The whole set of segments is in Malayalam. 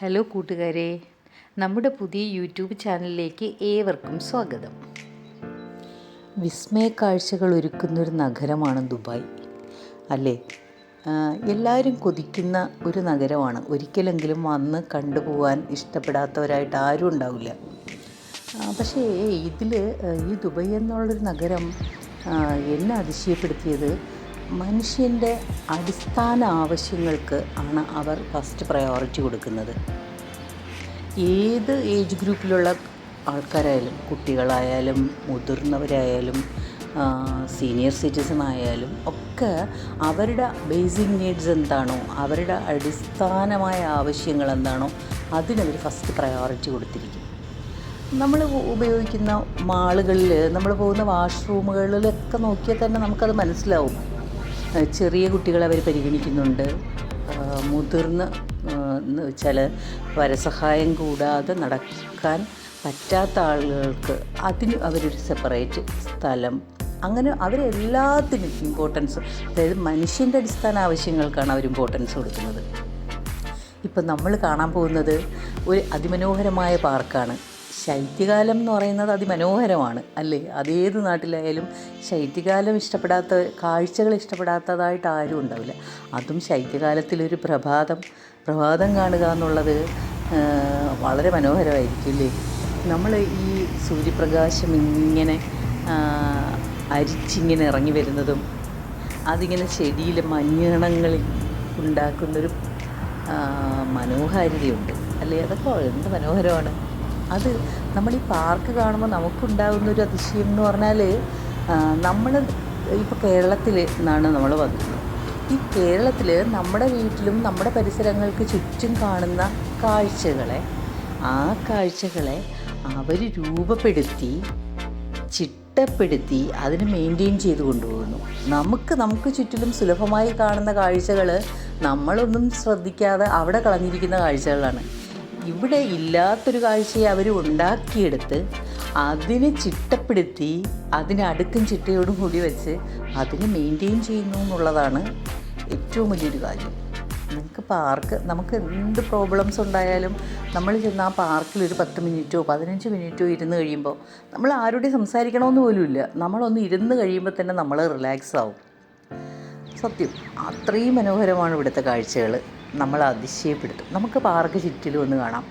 ഹലോ കൂട്ടുകാരെ. നമ്മുടെ പുതിയ യൂട്യൂബ് ചാനലിലേക്ക് ഏവർക്കും സ്വാഗതം. വിസ്മയ കാഴ്ചകൾ ഒരുക്കുന്നൊരു നഗരമാണ് ദുബായ്. അല്ലേ? എല്ലാവരും കൊതിക്കുന്ന ഒരു നഗരമാണ്. ഒരിക്കലെങ്കിലും വന്ന് കണ്ടുപോകാൻ ഇഷ്ടപ്പെടാത്തവരായിട്ട് ആരും ഉണ്ടാവില്ല. പക്ഷേ ഇതിൽ ഈ ദുബായ് എന്നുള്ളൊരു നഗരം എന്നെ അതിശയപ്പെടുത്തിയത് മനുഷ്യന്റെ അടിസ്ഥാന ആവശ്യങ്ങൾക്ക് ആണ് അവർ ഫസ്റ്റ് പ്രയോറിറ്റി കൊടുക്കുന്നത്. ഏത് ഏജ് ഗ്രൂപ്പിലുള്ള ആൾക്കാരായാലും കുട്ടികളായാലും മുതിർന്നവരായാലും സീനിയർ സിറ്റിസൺ ആയാലും ഒക്കെ അവരുടെ ബേസിക് നീഡ്സ് എന്താണോ അവരുടെ അടിസ്ഥാനമായ ആവശ്യങ്ങൾ എന്താണോ അതിനവർ ഫസ്റ്റ് പ്രയോറിറ്റി കൊടുത്തിരിക്കും. നമ്മൾ ഉപയോഗിക്കുന്ന മാളുകളിൽ നമ്മൾ പോകുന്ന വാഷ്റൂമുകളിലൊക്കെ നോക്കിയാൽ തന്നെ നമുക്കത് മനസ്സിലാവും. ചെറിയ കുട്ടികളെ അവർ പരിഗണിക്കുന്നുണ്ട്. മുതിർന്ന വെച്ചാൽ പരസഹായം കൂടാതെ നടക്കാൻ പറ്റാത്ത ആളുകൾക്ക് അതിന് അവരൊരു സെപ്പറേറ്റ് സ്ഥലം. അങ്ങനെ അവരെല്ലാത്തിനും ഇമ്പോർട്ടൻസ് അതായത് മനുഷ്യന്റെ അടിസ്ഥാന ആവശ്യങ്ങൾക്കാണ് അവർ ഇമ്പോർട്ടൻസ് കൊടുക്കുന്നത്. ഇപ്പം നമ്മൾ കാണാൻ പോകുന്നത് ഒരു അതിമനോഹരമായ പാർക്കാണ് ശൈത്യകാലം എന്ന് പറയുന്നത് അതിമനോഹരമാണ് അല്ലേ? അതേത് നാട്ടിലായാലും ശൈത്യകാലം ഇഷ്ടപ്പെടാത്ത കാഴ്ചകൾ ഇഷ്ടപ്പെടാത്തതായിട്ട് ആരും ഉണ്ടാവില്ല. അതും ശൈത്യകാലത്തിലൊരു പ്രഭാതം പ്രഭാതം കാണുക എന്നുള്ളത് വളരെ മനോഹരമായിരിക്കും അല്ലേ? നമ്മൾ ഈ സൂര്യപ്രകാശം ഇങ്ങനെ അരിച്ചിങ്ങനെ ഇറങ്ങി വരുന്നതും അതിങ്ങനെ ചെടിയിലെ മഞ്ഞണങ്ങളിൽ ഉണ്ടാക്കുന്നൊരു മനോഹാരിതയുണ്ട് അല്ലേ? അതൊക്കെ എന്ത് മനോഹരമാണ്. അത് നമ്മൾ ഈ പാർക്ക് കാണുമ്പോൾ നമുക്കുണ്ടാകുന്ന ഒരു അതിശയം എന്ന് പറഞ്ഞാൽ നമ്മൾ ഇപ്പോൾ കേരളത്തിൽ നിന്നാണ് നമ്മൾ വന്നത്. ഈ കേരളത്തിൽ നമ്മുടെ വീട്ടിലും നമ്മുടെ പരിസരങ്ങൾക്ക് ചുറ്റും കാണുന്ന കാഴ്ചകളെ ആ കാഴ്ചകളെ അവർ രൂപപ്പെടുത്തി ചിട്ടപ്പെടുത്തി അതിന് മെയിന്റെയിൻ ചെയ്ത് കൊണ്ടുപോകുന്നു. നമുക്ക് നമുക്ക് ചുറ്റിലും സുലഭമായി കാണുന്ന കാഴ്ചകൾ നമ്മളൊന്നും ശ്രദ്ധിക്കാതെ അവിടെ കളഞ്ഞിരിക്കുന്ന കാഴ്ചകളാണ്. ഇവിടെ ഇല്ലാത്തൊരു കാഴ്ചയെ അവർ ഉണ്ടാക്കിയെടുത്ത് അതിനെ ചിട്ടപ്പെടുത്തി അതിനെ അടുക്കും ചിട്ടയോടും കൂടി വെച്ച് അതിനെ മെയിന്റെയിൻ ചെയ്യുന്നു എന്നുള്ളതാണ് ഏറ്റവും വലിയൊരു കാര്യം. നമുക്ക് പാർക്ക് നമുക്ക് എന്ത് പ്രോബ്ലംസ് ഉണ്ടായാലും നമ്മൾ ചെന്ന് ആ പാർക്കിൽ ഒരു പത്ത് മിനിറ്റോ പതിനഞ്ച് മിനിറ്റോ ഇരുന്ന് കഴിയുമ്പോൾ നമ്മൾ ആരോടും സംസാരിക്കണമെന്ന് പോലുമില്ല നമ്മളൊന്ന് ഇരുന്ന് കഴിയുമ്പോൾ തന്നെ നമ്മൾ റിലാക്സ് ആവും. സത്യം അത്രയും മനോഹരമാണ് ഇവിടുത്തെ കാഴ്ചകൾ നമ്മൾ അതിശയപ്പെടുത്തും. നമുക്ക് പാർക്ക് ചുറ്റിലും ഒന്ന് കാണാം.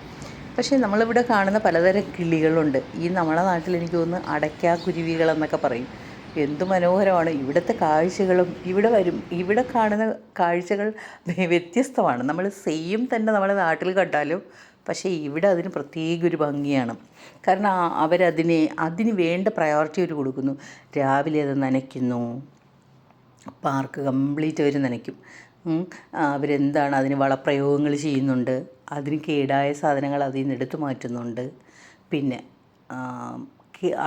പക്ഷേ നമ്മളിവിടെ കാണുന്ന പലതരം കിളികളുണ്ട്. ഈ നമ്മളെ നാട്ടിൽ എനിക്ക് തോന്നുന്നു അടയ്ക്കാ കുരുവികൾ എന്നൊക്കെ പറയും. എന്തു മനോഹരമാണ്. ഇവിടുത്തെ കാഴ്ചകളും ഇവിടെ വരും. ഇവിടെ കാണുന്ന കാഴ്ചകൾ വ്യത്യസ്തമാണ്. നമ്മൾ സെയിം തന്നെ നമ്മുടെ നാട്ടിൽ കണ്ടാലും പക്ഷേ ഇവിടെ അതിന് പ്രത്യേക ഒരു ഭംഗിയാണ്. കാരണം അവരതിനെ അതിന് വേണ്ട പ്രയോറിറ്റി അവർ കൊടുക്കുന്നു. രാവിലെ അത് നനയ്ക്കുന്നു. പാർക്ക് കംപ്ലീറ്റ് അവർ നനയ്ക്കും. അവരെന്താണ് അതിന് വളപ്രയോഗങ്ങൾ ചെയ്യുന്നുണ്ട്? അതിന് കേടായ സാധനങ്ങൾ അതിൽ നിന്ന് എടുത്തു മാറ്റുന്നുണ്ട്. പിന്നെ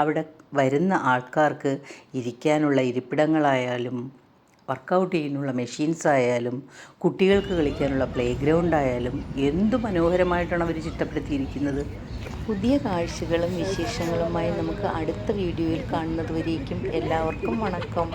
അവിടെ വരുന്ന ആൾക്കാർക്ക് ഇരിക്കാനുള്ള ഇരിപ്പിടങ്ങളായാലും വർക്കൗട്ട് ചെയ്യാനുള്ള മെഷീൻസ് ആയാലും കുട്ടികൾക്ക് കളിക്കാനുള്ള പ്ലേ ഗ്രൗണ്ട് ആയാലും എന്ത് മനോഹരമായിട്ടാണ് അവർ ചിട്ടപ്പെടുത്തിയിരിക്കുന്നത്? പുതിയ കാഴ്ചകളും വിശേഷങ്ങളുമായി നമുക്ക് അടുത്ത വീഡിയോയിൽ കാണുന്നത് വരേക്കും എല്ലാവർക്കും വണക്കം.